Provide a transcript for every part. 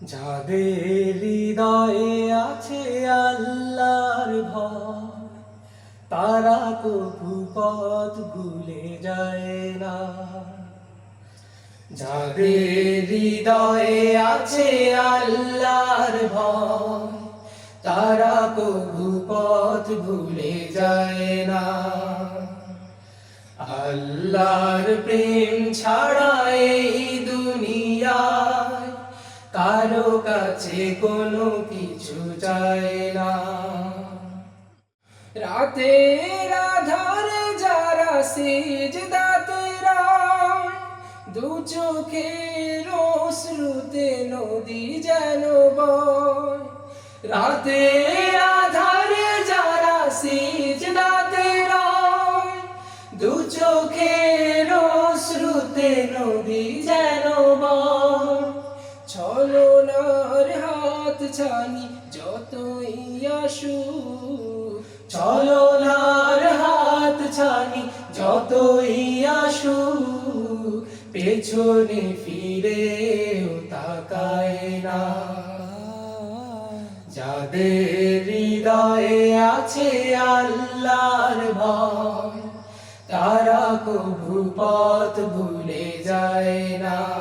যাদের হৃদয়ে আছে আল্লাহর ভয়, তারা কবু পথ ভুলে যায় না। যাদের হৃদয়ে আছে আল্লাহর ভয়, তারা কবু পথ ভুলে যায় না। আল্লাহর প্রেম ছাড়া এই কারও কাছে কোনো কিছু চায় না। রাতের আধারে যারা সিজদাতে রায়, দু চোখের শ্রুতে নদী যেন বয়। রাতের আধারে যারা সিজদাতে রায়, দু চোখের শ্রুতে নদী যেন বয়। ছলনার হাত ছানি, যতই আসু। ছলনার হাত ছানি, যতই আসু। পেছনে ফিরে তাকায় না। যাদের হৃদয়ে আছে আল্লাহর ভয়, তারা কবু পথ ভুলে যায় না।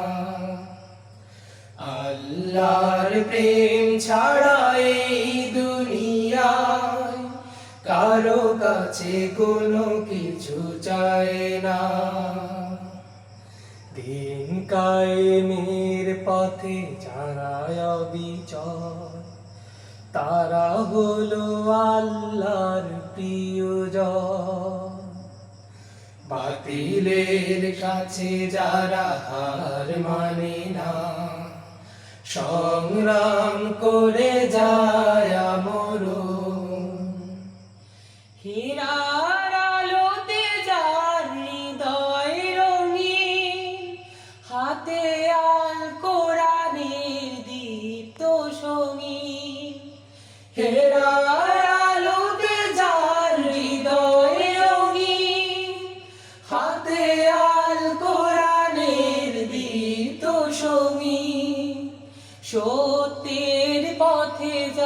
আল্লাহর প্রেম ছাড়া এই দুনিয়ায় কারও কাছে কোনো কিছু চায় না। দিন কায়েমের পথে যারা অবিচর তারা হলো আল্লাহর প্রিয়জন। বাতিলের কাছে যারা হার মানে না সংগ্রাম করে যায় আমর। হীরার আলোতে যার হৃদয় রঙি হাতে আল কোরআনের দীপ্ত সঙ্গী। হেরার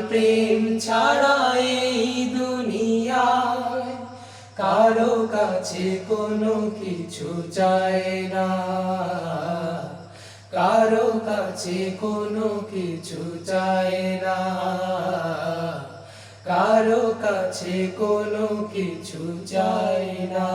প্রেম ছাড়া এই দুনিয়ায়? কারও কাছে কোনো কিছু চায় না। কারও কাছে কোনো কিছু চায় না। কারও কাছে কোনো কিছু চায় না।